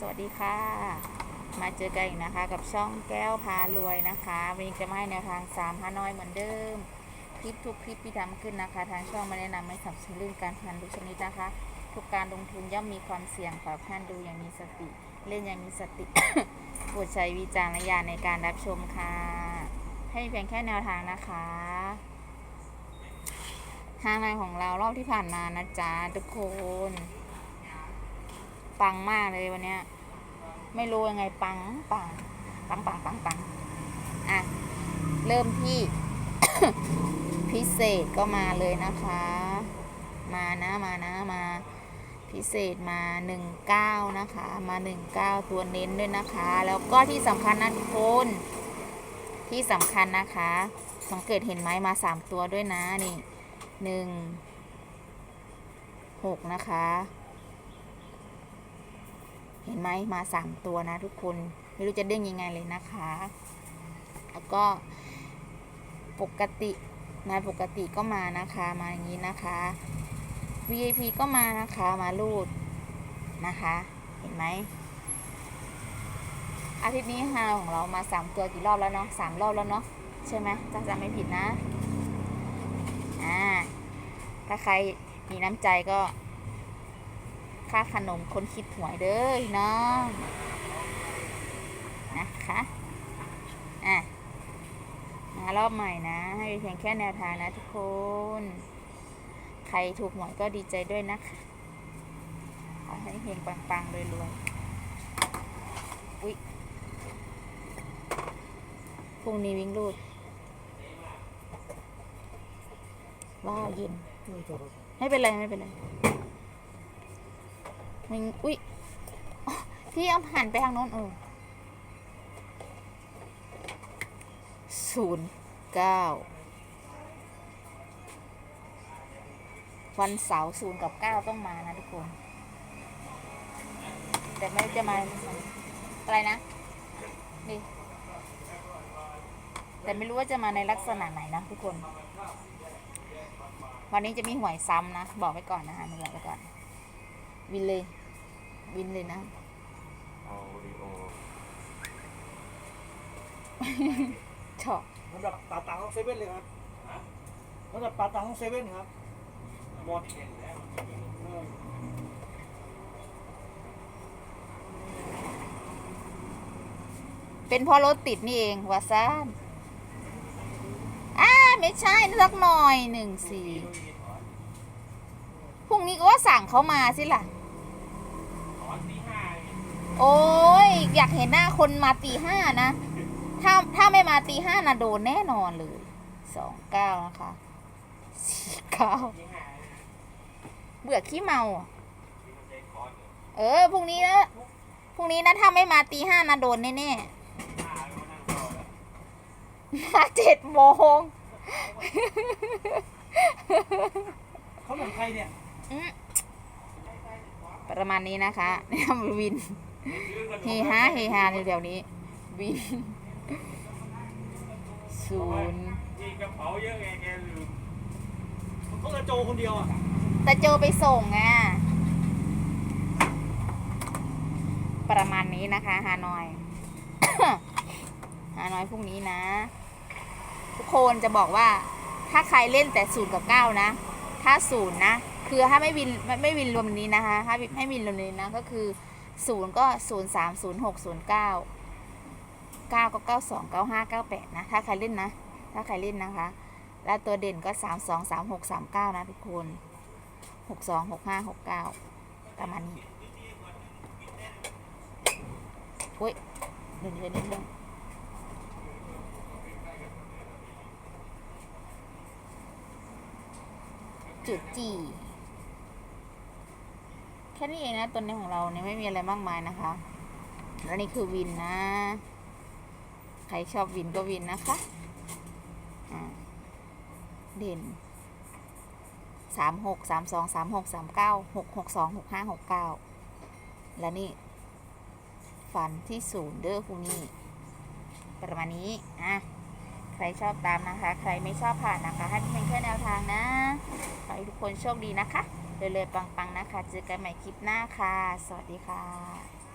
สวัสดีค่ะ มาเจอกันอีกนะคะ กับช่องแก้วพารวยนะคะวันนี้จะมาให้แนวทางสามฮานอยเหมือนเดิม คลิปทุกคลิปที่ทำขึ้นนะคะ ทางช่องมาแนะนำไม่สับสนเรื่องการพนันทุกชนิดนะคะ ทุกการลงทุนย่อมมีความเสี่ยงขอให้ท่านดูอย่างมีสติ เล่นอย่างมีสติโปรดใช้วิจารณญาณในการรับชมค่ะ ให้เพียงแค่แนวทางนะคะทางในของเรารอบที่ผ่านมานะจ๊ะทุกคน ปังมากเลยวันเนี้ย ไม่รู้ยังไงปังปังปังปังปังปังอะ เริ่มที่ พิเศษก็มาเลยนะคะ มานะมานะมาพิเศษมา 19 นะคะ มา 19 ตัวเน้นด้วยนะคะ แล้วก็ที่สำคัญนะทุกคน ที่สำคัญนะคะ สังเกตเห็นไหมมา 3 ตัวด้วยนะ นี่หนึ่งหกนะคะ เห็นไหมมาสามตัวนะทุกคนไม่รู้จะเด้งยังไงเลยนะคะ แล้วก็ปกตินะปกติก็มานะคะมาอย่างนี้นะคะ VIP ก็มานะคะมารูดนะคะ เห็นไหมอาทิตย์นี้ฮาของเรามาสามตัวกี่รอบแล้วเนาะสามรอบแล้วเนาะใช่ไหมถ้าจำไม่ผิดนะอ่าถ้าใครมีน้ำใจก็ ค่าขนมคนคิดหวยเด้อน้องนะคะอะมารอบใหม่นะ ให้เพียงแค่แนวทางนะทุกคน ใครถูกหวยก็ดีใจด้วยนะคะขอให้เฮงปังๆรวยๆอุ๊ยพรุ่งนี้วิ่งรูดว้าเย็นไม่เป็นไร ไม่เป็นไร มันอุ้ยพี่เอาหันไปทางโน้นเออศูนย์เก้าวันเสาร์ศูนย์กับเก้าต้องมานะทุกคน แต่ไม่รู้จะมา อะไรนะนี่แต่ไม่รู้ว่าจะมาในลักษณะไหนนะทุกคน วันนี้จะมีหวยซ้ำนะ บอกไว้ก่อนนะคะมึงบอกไว้ก่อน วินเลย วินเลยนะ เอาดีโอชอบสำหรับปาตังของเซเว่นเลยครับสำหรับปาตังของเซเว่นครับ หมดเออเป็นเพราะรถติดนี่เองวาซานอ่าไม่ใช่สักหน่อยหนึ่งสี่พรุ่งนี้ก็ว่าสั่งเขามาสิล่ะ โอ้ยอยากเห็นหน้าคนมาตีห้านะ ถ้าถ้าไม่มาตีห้านะโดนแน่นอนเลยสองเก้านะคะสี่เก้าเบื่อขี้เมาอะเออพรุ่งนี้นะพรุ่งนี้นะถ้าไม่มาตีห้านะโดนแน่ๆมาเจ็ดโมงเขาเหมือนใครเนี่ยอืมประมาณนี้นะคะนี่ทำวิน เฮฮาเฮฮาในเดี๋ยวนี้วินศูนย์มีกระเป๋าเยอะไงแกลืมเขากระโจคนเดียวอะแต่โจไปส่งไงประมาณนี้นะคะฮานอยฮานอยพรุ่งนี้นะ ทุกคนจะบอกว่า ถ้าใครเล่นแต่ศูนย์กับเก้านะ ถ้าศูนย์นะ คือถ้าไม่วินไม่ไม่วินรวมนี้นะคะ ถ้าไม่วินรวมนี้นะก็คือ ศูนย์ก็ศูนย์สามศูนย์หกศูนย์เก้าเก้าก็เก้าสองเก้าห้าเก้าแปดนะ ถ้าใครเล่นนะ ถ้าใครเล่นนะคะ แล้วตัวเด่นก็สามสองสามหกสามเก้านะทุกคนหกสองหกห้าหกเก้าประมาณนี้โอ้ยเดี๋ยวเดี๋ยวนิดนึงจุดจี แค่นี้เองนะตัวนี้ของเราเนี่ยไม่มีอะไรมากมายนะคะแล้วนี่คือวินนะ ใครชอบวินก็วินนะคะเด่นสามหกสามสองสามหกสามเก้าหกหกสองหกห้าหกเก้าและนี่ ฝันที่ศูนย์เด้อพรุ่งนี้ประมาณนี้อะใครชอบตามนะคะ ใครไม่ชอบผ่านนะคะ ให้เป็นแค่แนวทางนะ ขอให้ทุกคนโชคดีนะคะ เรื่อยๆปังๆนะคะ เจอกันใหม่คลิปหน้าค่ะ สวัสดีค่ะ